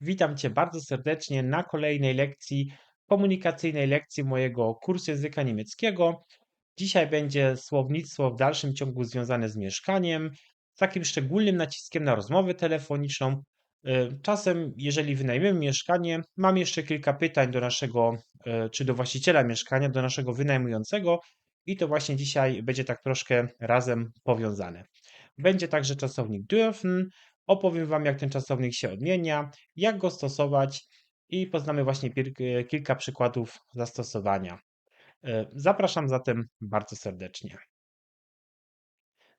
Witam Cię bardzo serdecznie na kolejnej lekcji, komunikacyjnej lekcji mojego kursu języka niemieckiego. Dzisiaj będzie słownictwo w dalszym ciągu związane z mieszkaniem, z takim szczególnym naciskiem na rozmowę telefoniczną. Y, Czasem, jeżeli wynajmiemy mieszkanie, mam jeszcze kilka pytań do naszego, y, czy do właściciela mieszkania, do naszego wynajmującego, i to właśnie dzisiaj będzie tak troszkę razem powiązane. Będzie także czasownik dürfen, Opowiem Wam, jak ten czasownik się odmienia, jak go stosować i poznamy właśnie e, kilka przykładów zastosowania. E, zapraszam zatem bardzo serdecznie.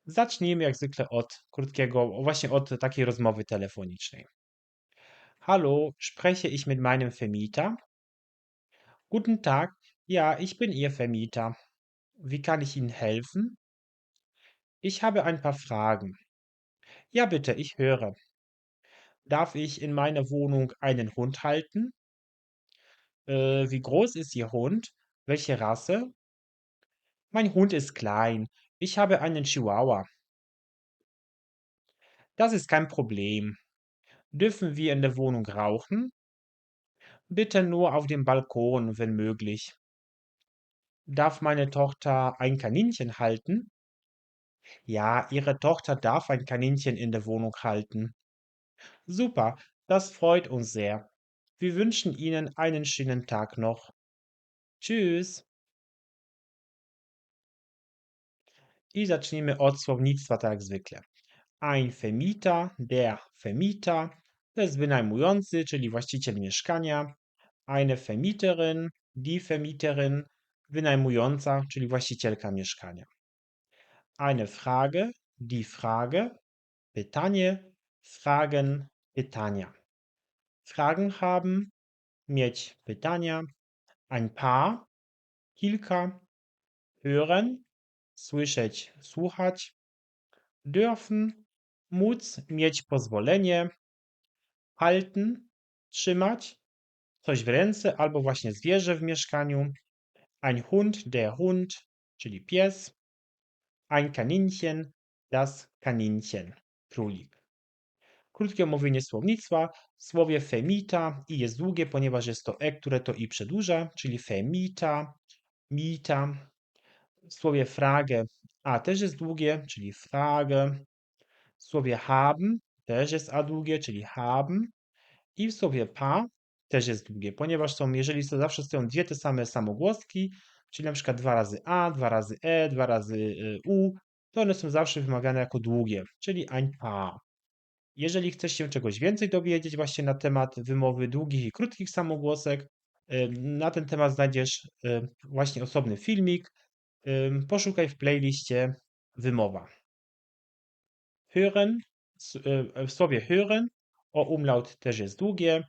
Zacznijmy jak zwykle od krótkiego, właśnie od takiej rozmowy telefonicznej. Hallo, spreche ich mit meinem Vermieter? Guten Tag, ja, ich bin Ihr Vermieter. Wie kann ich Ihnen helfen? Ich habe ein paar Fragen. Ja, bitte, ich höre. Darf ich in meiner Wohnung einen Hund halten? Äh, wie groß ist Ihr Hund? Welche Rasse? Mein Hund ist klein. Ich habe einen Chihuahua. Das ist kein Problem. Dürfen wir in der Wohnung rauchen? Bitte nur auf dem Balkon, wenn möglich. Darf meine Tochter ein Kaninchen halten? Ja, Ihre Tochter darf ein Kaninchen in der Wohnung halten. Super, das freut uns sehr. Wir wünschen Ihnen einen schönen Tag noch. Tschüss. I zacznijmy od słownictwa, tak jak zwykle. Ein Vermieter, der Vermieter, to jest wynajmujący, czyli właściciel mieszkania. Eine Vermieterin, die Vermieterin, wynajmująca, czyli właścicielka mieszkania. Eine Frage, die Frage, pytanie, Fragen, pytania. Fragen haben, mieć pytania, ein paar, kilka, hören, słyszeć, słuchać, dürfen, móc, mieć pozwolenie, halten, trzymać, coś w ręce albo właśnie zwierzę w mieszkaniu, ein Hund, der Hund, czyli pies, ein Kaninchen, das Kaninchen, królik. Krótkie omówienie słownictwa. W słowie femita i jest długie, ponieważ jest to e, które to i przedłuża, czyli femita, mita, w słowie Frage A też jest długie, czyli Frage. W słowie haben też jest A długie, czyli haben. I w słowie pa też jest długie, ponieważ są, jeżeli to zawsze stoją dwie te same samogłoski, czyli na przykład dwa razy A, dwa razy E, dwa razy y, U, to one są zawsze wymawiane jako długie, czyli ein pa. Jeżeli chcesz się czegoś więcej dowiedzieć właśnie na temat wymowy długich i krótkich samogłosek, na ten temat znajdziesz właśnie osobny filmik, poszukaj w playliście wymowa. Hören, e, w słowie hören, o umlaut też jest długie,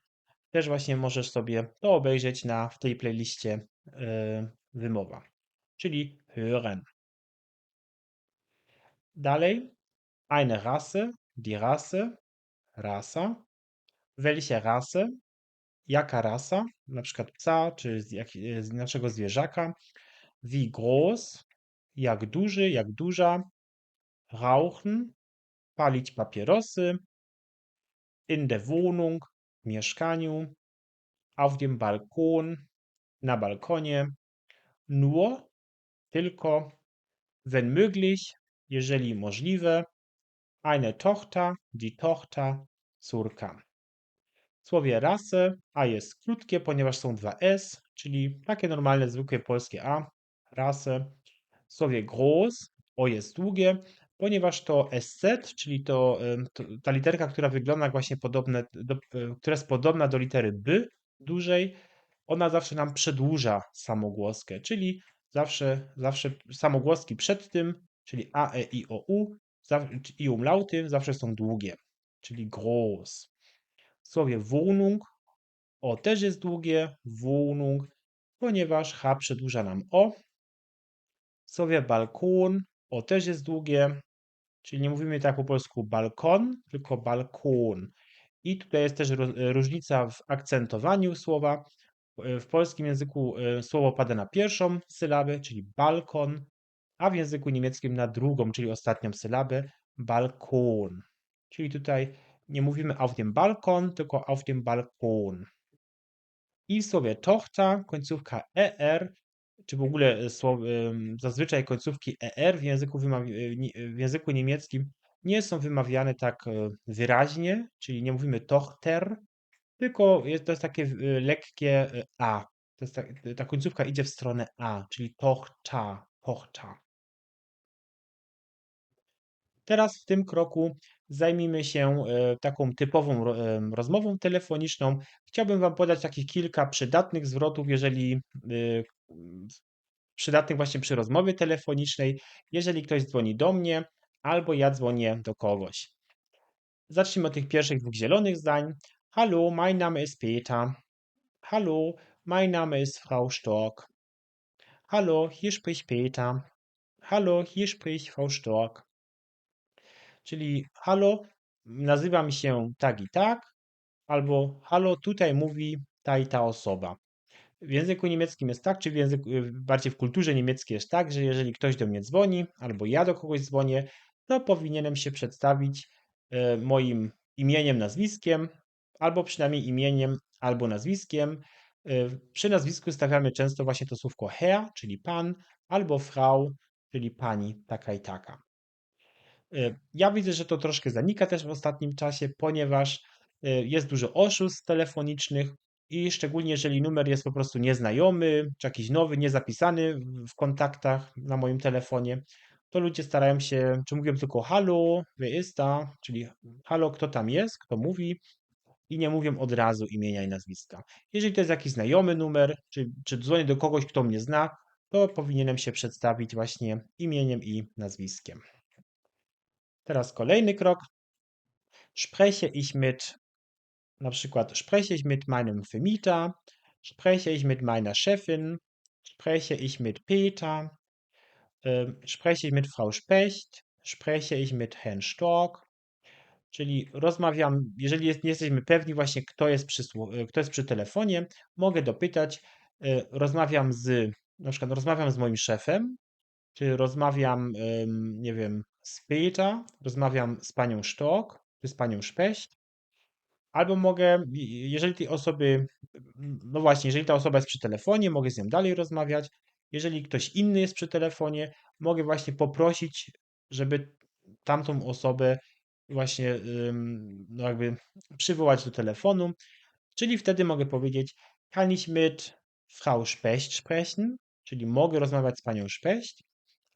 też właśnie możesz sobie to obejrzeć na, w tej playliście e, wymowa, czyli hören. Dalej, eine Rasse, die Rasse, rasa. Welche Rasse, jaka rasa, na przykład psa, czy z, jak, z naszego zwierzaka. Wie groß, jak duży, jak duża. Rauchen, palić papierosy. In der Wohnung, mieszkaniu. Auf dem Balkon, na balkonie. Nur, tylko. Wenn möglich, jeżeli możliwe. Eine Tochter, die Tochter, córka. W słowie rasę A jest krótkie, ponieważ są dwa S, czyli takie normalne, zwykłe polskie A, rasę. W słowie groß O jest długie, ponieważ to SZ, czyli to, to ta literka, która wygląda właśnie podobne, do, która jest podobna do litery B dużej, ona zawsze nam przedłuża samogłoskę, czyli zawsze, zawsze samogłoski przed tym, czyli A, E, I, O, U i umlauty zawsze są długie, czyli groß. W słowie Wohnung O też jest długie, Wohnung, ponieważ H przedłuża nam O. W słowie balkon O też jest długie, czyli nie mówimy tak po polsku balkon, tylko balkon. I tutaj jest też różnica w akcentowaniu słowa. W polskim języku e, słowo pada na pierwszą sylabę, czyli balkon, a w języku niemieckim na drugą, czyli ostatnią sylabę, balkon. Czyli tutaj nie mówimy auf dem Balkon, tylko auf dem Balkon. I w słowie tochta końcówka er, czy w ogóle e, zazwyczaj końcówki er w języku, e, w języku niemieckim nie są wymawiane tak e, wyraźnie, czyli nie mówimy tochter, tylko jest, to jest takie e, lekkie e, a. To jest ta, ta końcówka idzie w stronę a, czyli tochta, tochta. Teraz w tym kroku zajmijmy się taką typową rozmową telefoniczną. Chciałbym Wam podać takich kilka przydatnych zwrotów, jeżeli y, przydatnych właśnie przy rozmowie telefonicznej, jeżeli ktoś dzwoni do mnie albo ja dzwonię do kogoś. Zacznijmy od tych pierwszych dwóch zielonych zdań. Hallo, mein Name ist Peter. Hallo, mein Name ist Frau Stork. Hallo, hier spricht Peter. Hallo, hier spricht Frau Stork. Czyli halo, nazywam się tak i tak, albo halo, tutaj mówi ta i ta osoba. W języku niemieckim jest tak, czy w języku, bardziej w kulturze niemieckiej jest tak, że jeżeli ktoś do mnie dzwoni, albo ja do kogoś dzwonię, to powinienem się przedstawić e, moim imieniem, nazwiskiem, albo przynajmniej imieniem, albo nazwiskiem. E, Przy nazwisku stawiamy często właśnie to słówko Herr, czyli pan, albo Frau, czyli pani, taka i taka. E, Ja widzę, że to troszkę zanika też w ostatnim czasie, ponieważ e, jest dużo oszustw telefonicznych i szczególnie jeżeli numer jest po prostu nieznajomy, czy jakiś nowy, niezapisany w- kontaktach na moim telefonie, to ludzie starają się, czy mówią tylko halo, wer ist da, czyli halo, kto tam jest, kto mówi i nie mówią od razu imienia i nazwiska. Jeżeli to jest jakiś znajomy numer, czy, czy dzwonię do kogoś, kto mnie zna, to powinienem się przedstawić właśnie imieniem i nazwiskiem. Teraz kolejny krok. Spreche ich mit, na przykład, spreche ich mit meinem Vermieter, spreche ich mit meiner Chefin, spreche ich mit Peter, ähm, spreche ich mit Frau Specht, spreche ich mit Herrn Stork. Czyli rozmawiam, jeżeli jest, nie jesteśmy pewni właśnie, kto jest, przy, słu- kto jest przy telefonie, mogę dopytać, y, rozmawiam z, na przykład rozmawiam z moim szefem, czy rozmawiam, nie wiem, z Peter, rozmawiam z panią Stork, czy z panią Specht, albo mogę, jeżeli tej osoby, no właśnie, jeżeli ta osoba jest przy telefonie, mogę z nią dalej rozmawiać. Jeżeli ktoś inny jest przy telefonie, mogę właśnie poprosić, żeby tamtą osobę właśnie no jakby przywołać do telefonu, czyli wtedy mogę powiedzieć, kann ich mit Frau Specht sprechen, czyli mogę rozmawiać z panią Specht,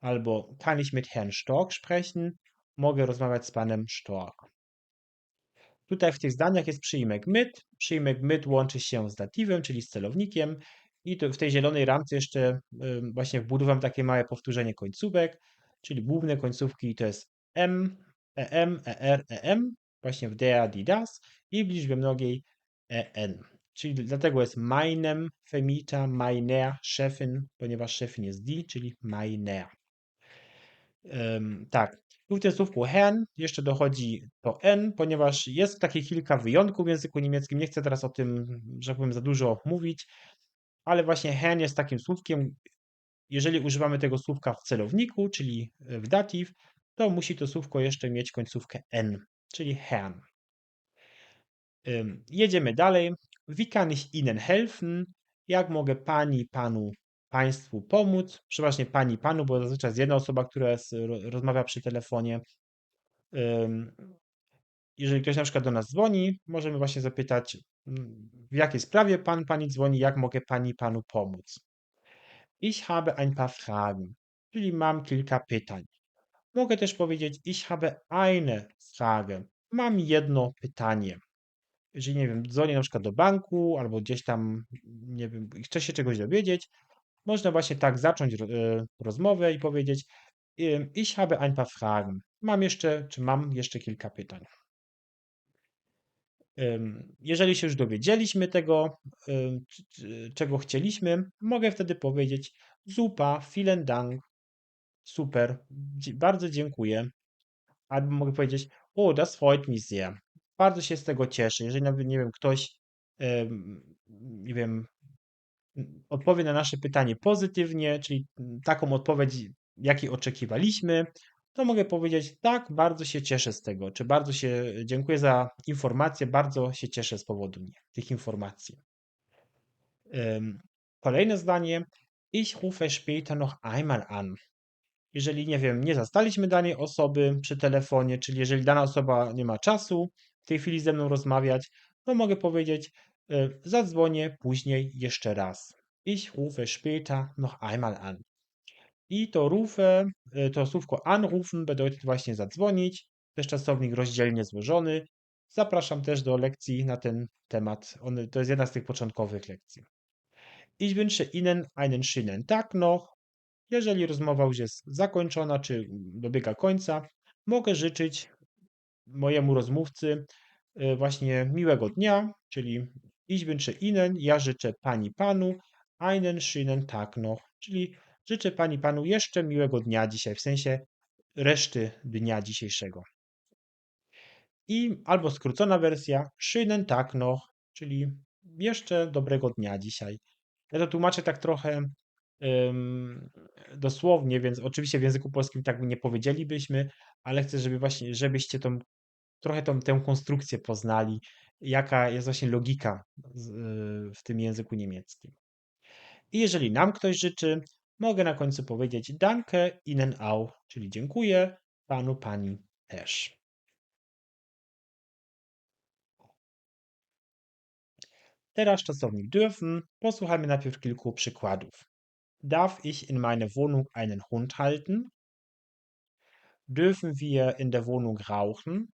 albo kann ich mit Herrn Stork sprechen, mogę rozmawiać z panem Stork. Tutaj w tych zdaniach jest przyimek mit. Przyimek mit łączy się z datywem, czyli z celownikiem. I w tej zielonej ramce jeszcze właśnie wbudowałem takie małe powtórzenie końcówek, czyli główne końcówki to jest m, em, er, em, właśnie w der, die, das i w liczbie mnogiej en. Czyli dlatego jest meinem Vermieter, meiner Chefin, ponieważ szefin jest die, czyli meiner. Ym, tak, tu w tym słówku hen jeszcze dochodzi to n, ponieważ jest takie kilka wyjątków w języku niemieckim. Nie chcę teraz o tym, że tak powiem, za dużo mówić, ale właśnie hen jest takim słówkiem. Jeżeli używamy tego słówka w celowniku, czyli w datyw, to musi to słówko jeszcze mieć końcówkę n, czyli. Ym, Jedziemy dalej. Wie kann ich Ihnen helfen? Jak mogę pani, panu, państwu pomóc? Przeważnie pani, panu, bo zazwyczaj jest jedna osoba, która jest, ro- rozmawia przy telefonie. Jeżeli ktoś na przykład do nas dzwoni, możemy właśnie zapytać, mm, w jakiej sprawie pan, pani dzwoni, jak mogę pani, panu pomóc. Ich habe ein paar Fragen, czyli mam kilka pytań. Mogę też powiedzieć, ich habe eine Frage, mam jedno pytanie jeżeli nie wiem, dzwonię na przykład do banku albo gdzieś tam, nie wiem, chcę się czegoś dowiedzieć, można właśnie tak zacząć e, rozmowę i powiedzieć, ich habe ein paar Fragen. Mam jeszcze, czy mam jeszcze kilka pytań. Jeżeli się już dowiedzieliśmy tego, czego chcieliśmy, mogę wtedy powiedzieć super, vielen Dank, super, bardzo dziękuję. Albo mogę powiedzieć, o, das freut mich sehr. Bardzo się z tego cieszę. Jeżeli nawet, nie wiem, ktoś, nie wiem, odpowie na nasze pytanie pozytywnie, czyli taką odpowiedź, jakiej oczekiwaliśmy, to mogę powiedzieć tak, bardzo się cieszę z tego, czy bardzo się dziękuję za informację, bardzo się cieszę z powodu tych informacji. Kolejne zdanie. Ich rufe später noch einmal an. Jeżeli, nie wiem, nie zastaliśmy danej osoby przy telefonie, czyli jeżeli dana osoba nie ma czasu w tej chwili ze mną rozmawiać, to mogę powiedzieć, y, zadzwonię później jeszcze raz. Ich rufe später noch einmal an. I to rufe, y, to słówko anrufen bedeutet właśnie zadzwonić. Też czasownik rozdzielnie złożony. Zapraszam też do lekcji na ten temat. On, to jest jedna z tych początkowych lekcji. Ich wünsche Ihnen einen schönen Tag noch. Jeżeli rozmowa już jest zakończona, czy dobiega końca, mogę życzyć mojemu rozmówcy y, właśnie miłego dnia, czyli ich wünsche Ihnen, ja życzę Pani Panu einen schönen Tag noch, czyli życzę Pani Panu jeszcze miłego dnia dzisiaj, w sensie reszty dnia dzisiejszego. I albo skrócona wersja schönen Tag noch, czyli jeszcze dobrego dnia dzisiaj. Ja to tłumaczę tak trochę dosłownie, więc oczywiście w języku polskim tak nie powiedzielibyśmy, ale chcę, żeby właśnie, żebyście tą, trochę tą, tę konstrukcję poznali, jaka jest właśnie logika y, w tym języku niemieckim. I jeżeli nam ktoś życzy, mogę na końcu powiedzieć danke Ihnen auch, czyli dziękuję panu, pani też. Teraz czasownik dürfen. Posłuchajmy najpierw kilku przykładów. Darf ich in meine Wohnung einen Hund halten? Dürfen wir in der Wohnung rauchen?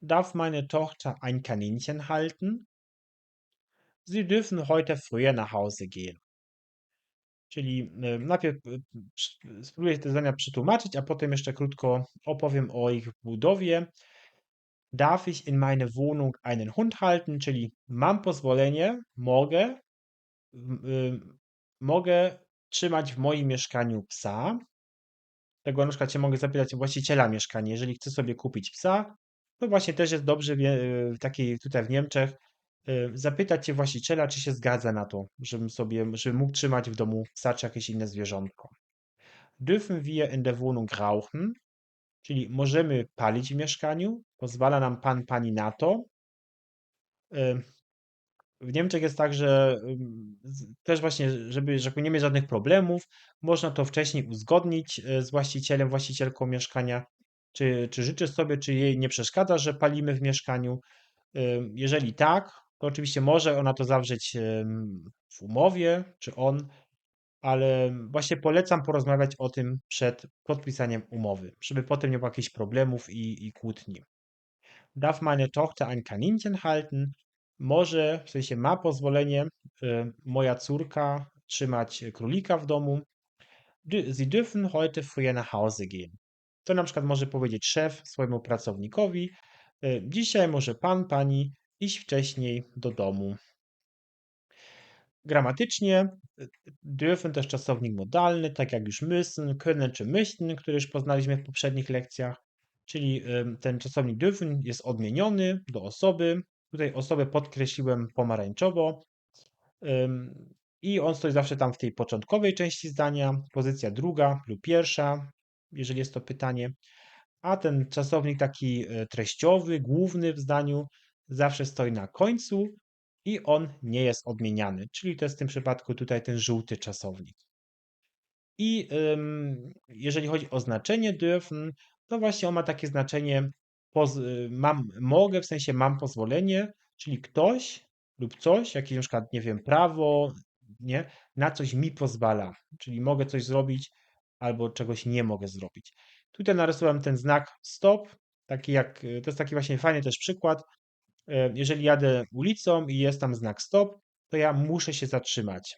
Darf meine Tochter ein Kaninchen halten? Sie dürfen heute früher nach Hause gehen. Czyli e, najpierw e, spróbuję te zdania przetłumaczyć, a potem jeszcze krótko opowiem o ich budowie. Darf ich in meine Wohnung einen Hund halten? Czyli mam pozwolenie, mogę, y, mogę trzymać w moim mieszkaniu psa. Tego na przykład się mogę zapytać właściciela mieszkania. Jeżeli chcę sobie kupić psa, to właśnie też jest dobrze w, takiej tutaj w Niemczech y, zapytać się właściciela, czy się zgadza na to, żebym sobie, żebym mógł trzymać w domu psa czy jakieś inne zwierzątko. Dürfen wir in der Wohnung rauchen? Czyli możemy palić w mieszkaniu, pozwala nam pan, pani na to. W Niemczech jest tak, że też właśnie, żeby, nie mieć żadnych problemów, można to wcześniej uzgodnić e, z właścicielem, właścicielką mieszkania, czy, czy życzy sobie, czy jej nie przeszkadza, że palimy w mieszkaniu. Jeżeli tak, to oczywiście może ona to zawrzeć w umowie, czy on, ale właśnie polecam porozmawiać o tym przed podpisaniem umowy, żeby potem nie było jakichś problemów i, i kłótni. Darf meine Tochter ein Kaninchen halten? Może, w sensie ma pozwolenie y, moja córka trzymać królika w domu. Sie dürfen heute früher nach Hause gehen. To na przykład może powiedzieć szef swojemu pracownikowi: y, Dzisiaj może pan, pani iść wcześniej do domu. Gramatycznie y, dürfen też czasownik modalny, tak jak już müssen, können czy möchten, który już poznaliśmy w poprzednich lekcjach. Czyli ten czasownik dürfen jest odmieniony do osoby. Tutaj osobę podkreśliłem pomarańczowo. I on stoi zawsze tam w tej początkowej części zdania, pozycja druga lub pierwsza, jeżeli jest to pytanie. A ten czasownik taki e, treściowy, główny w zdaniu, zawsze stoi na końcu i on nie jest odmieniany. Czyli to jest w tym przypadku tutaj ten żółty czasownik. I jeżeli chodzi o znaczenie dürfen, to właśnie on ma takie znaczenie mam, mogę, w sensie mam pozwolenie, czyli ktoś lub coś, jakieś na przykład, nie wiem, prawo, nie, na coś mi pozwala, czyli mogę coś zrobić albo czegoś nie mogę zrobić. Tutaj narysowałem ten znak stop, taki jak, to jest taki właśnie fajny też przykład. E, jeżeli jadę ulicą i jest tam znak stop, to ja muszę się zatrzymać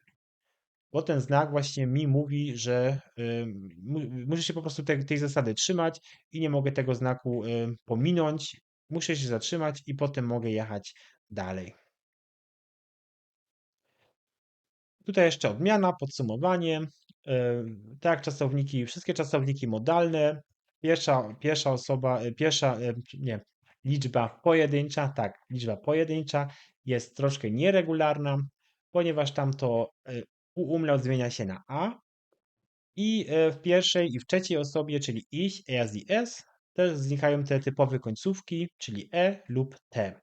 bo ten znak właśnie mi mówi, że y, muszę się po prostu tej, tej zasady trzymać i nie mogę tego znaku y, pominąć. Muszę się zatrzymać i potem mogę jechać dalej. Tutaj jeszcze odmiana, podsumowanie. Y, tak, czasowniki, wszystkie czasowniki modalne. Pierwsza, pierwsza osoba, pierwsza, nie, liczba pojedyncza, tak, liczba pojedyncza jest troszkę nieregularna, ponieważ tam to u umlaut zmienia się na a, I e, w pierwszej i w trzeciej osobie, czyli ich, er, sie, es, też znikają te typowe końcówki, czyli e lub te.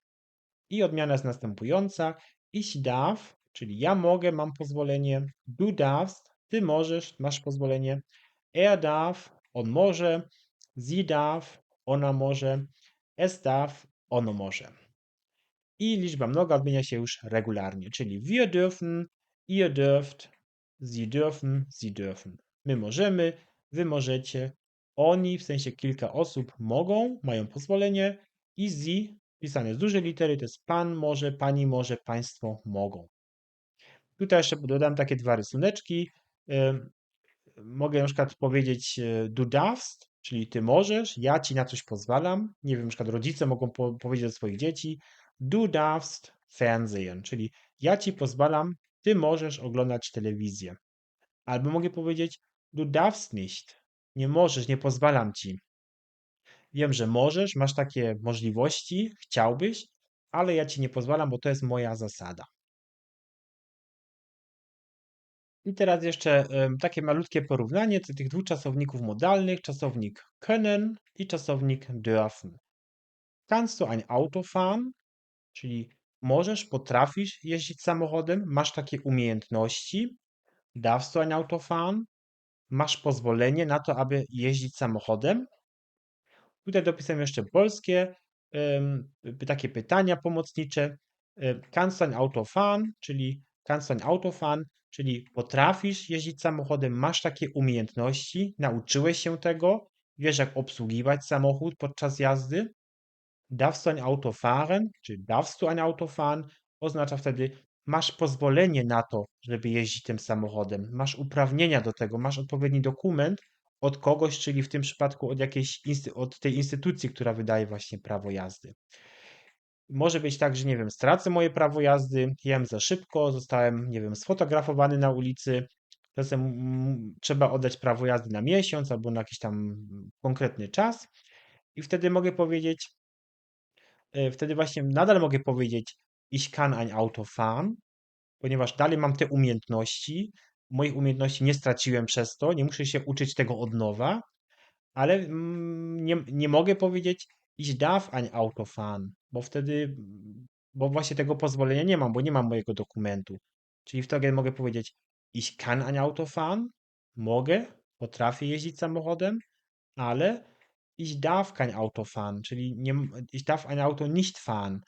I odmiana jest następująca. Ich darf, czyli ja mogę, mam pozwolenie. Du darfst, ty możesz, masz pozwolenie. Er darf, on może. Sie darf, ona może. Es darf, ono może. I liczba mnoga odmienia się już regularnie, czyli wir dürfen, ihr dürft, sie dürfen, sie dürfen. My możemy, wy możecie, oni, w sensie kilka osób, mogą, mają pozwolenie i sie, pisane z dużej litery, to jest pan może, pani może, państwo mogą. Tutaj jeszcze dodam takie dwa rysuneczki. Mogę na przykład powiedzieć e, du darfst, czyli ty możesz, ja ci na coś pozwalam. Nie wiem, na przykład rodzice mogą po powiedzieć do swoich dzieci du darfst Fernsehen, czyli ja ci pozwalam, ty możesz oglądać telewizję. Albo mogę powiedzieć du darfst nicht, nie możesz, nie pozwalam ci. Wiem, że możesz, masz takie możliwości, chciałbyś, ale ja ci nie pozwalam, bo to jest moja zasada. I teraz jeszcze takie malutkie porównanie tych dwóch czasowników modalnych, czasownik können i czasownik dürfen. Kannst du ein Auto fahren? Czyli możesz, potrafisz jeździć samochodem, masz takie umiejętności. Darfst du? Masz pozwolenie na to, aby jeździć samochodem. Tutaj dopisałem jeszcze polskie takie pytania pomocnicze. Kannst du ein Auto fahren? Czyli kannst du ein Auto fahren? Czyli potrafisz jeździć samochodem, masz takie umiejętności, nauczyłeś się tego, wiesz jak obsługiwać samochód podczas jazdy. Darfst du ein Auto fahren? Czyli darfst du ein Auto fahren? Oznacza wtedy, masz pozwolenie na to, żeby jeździć tym samochodem, masz uprawnienia do tego, masz odpowiedni dokument od kogoś, czyli w tym przypadku od jakiejś od tej instytucji, która wydaje właśnie prawo jazdy. Może być tak, że nie wiem, stracę moje prawo jazdy, jem za szybko, zostałem, nie wiem, sfotografowany na ulicy. Czasem trzeba oddać prawo jazdy na miesiąc albo na jakiś tam konkretny czas. I wtedy mogę powiedzieć, wtedy właśnie nadal mogę powiedzieć, ich kann ein Auto fahren, ponieważ dalej mam te umiejętności. Moich umiejętności nie straciłem przez to, nie muszę się uczyć tego od nowa, ale mm, nie, nie mogę powiedzieć, ich darf ein Auto fahren, bo wtedy, bo właśnie tego pozwolenia nie mam, bo nie mam mojego dokumentu. Czyli wtedy mogę powiedzieć, ich kann ein Auto fahren, mogę, potrafię jeździć samochodem, ale ich darf kein Auto fahren, czyli nie, ich darf ein Auto nicht fahren.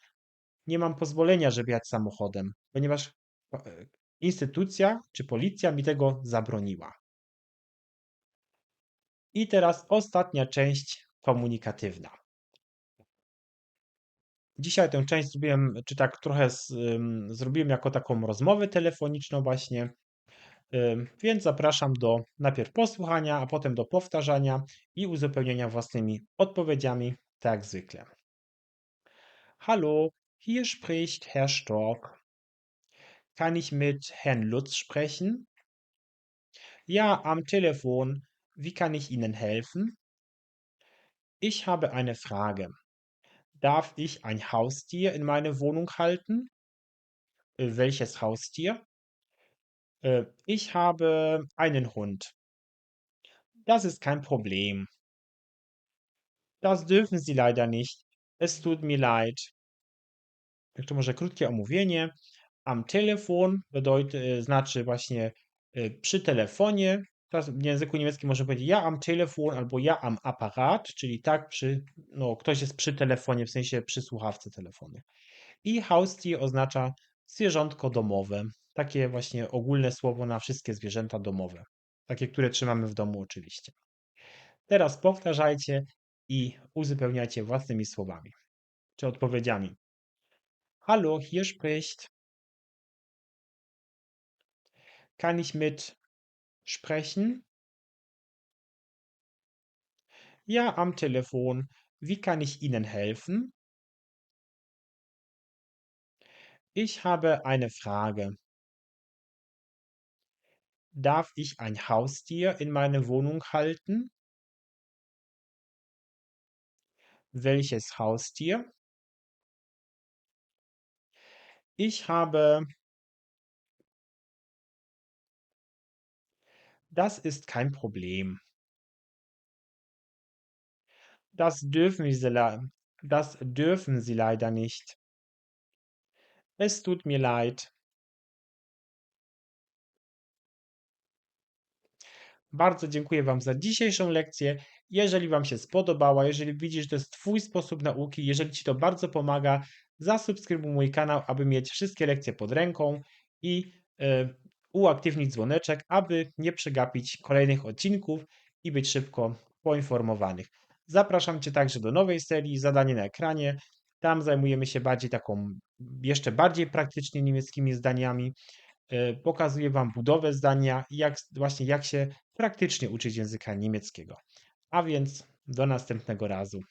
Nie mam pozwolenia, żeby jechać samochodem, ponieważ e, instytucja czy policja mi tego zabroniła. I teraz ostatnia część komunikatywna. Dzisiaj tę część zrobiłem, czy tak trochę z, zrobiłem jako taką rozmowę telefoniczną właśnie, więc zapraszam do najpierw posłuchania, a potem do powtarzania i uzupełnienia własnymi odpowiedziami, tak jak zwykle. Hallo, hier spricht Herr Stork. Kann ich mit Herrn Lutz sprechen? Ja, am Telefon. Wie kann ich Ihnen helfen? Ich habe eine Frage. Darf ich ein Haustier in meine Wohnung halten? Äh, welches Haustier? Äh, ich habe einen Hund. Das ist kein Problem. Das dürfen Sie leider nicht. Es tut mir leid. Jak to może krótkie omówienie. Am telefon bedeutet, znaczy właśnie e, przy telefonie. Teraz w języku niemieckim można powiedzieć ja am telefon albo ja am aparat, czyli tak przy, no ktoś jest przy telefonie, w sensie przy słuchawce telefonu. I Haustier oznacza zwierzątko domowe. Takie właśnie ogólne słowo na wszystkie zwierzęta domowe. Takie, które trzymamy w domu oczywiście. Teraz powtarzajcie i uzupełniajcie własnymi słowami czy odpowiedziami. Hallo, hier spricht Kann ich mit sprechen? Ja, am Telefon. Wie kann ich Ihnen helfen? Ich habe eine Frage. Darf ich ein Haustier in meine Wohnung halten? Welches Haustier? Ich habe Das ist kein Problem. Das dürfen Sie, das dürfen Sie leider nicht. Es tut mir leid. Bardzo dziękuję Wam za dzisiejszą lekcję. Jeżeli Wam się spodobała, jeżeli widzisz, że to jest Twój sposób nauki, jeżeli Ci to bardzo pomaga, zasubskrybuj mój kanał, aby mieć wszystkie lekcje pod ręką i y, uaktywnić dzwoneczek, aby nie przegapić kolejnych odcinków i być szybko poinformowanych. Zapraszam Cię także do nowej serii Zadanie na ekranie. Tam zajmujemy się bardziej taką, jeszcze bardziej praktycznie niemieckimi zdaniami. E, pokazuję Wam budowę zdania i jak, właśnie jak się praktycznie uczyć języka niemieckiego. A więc do następnego razu.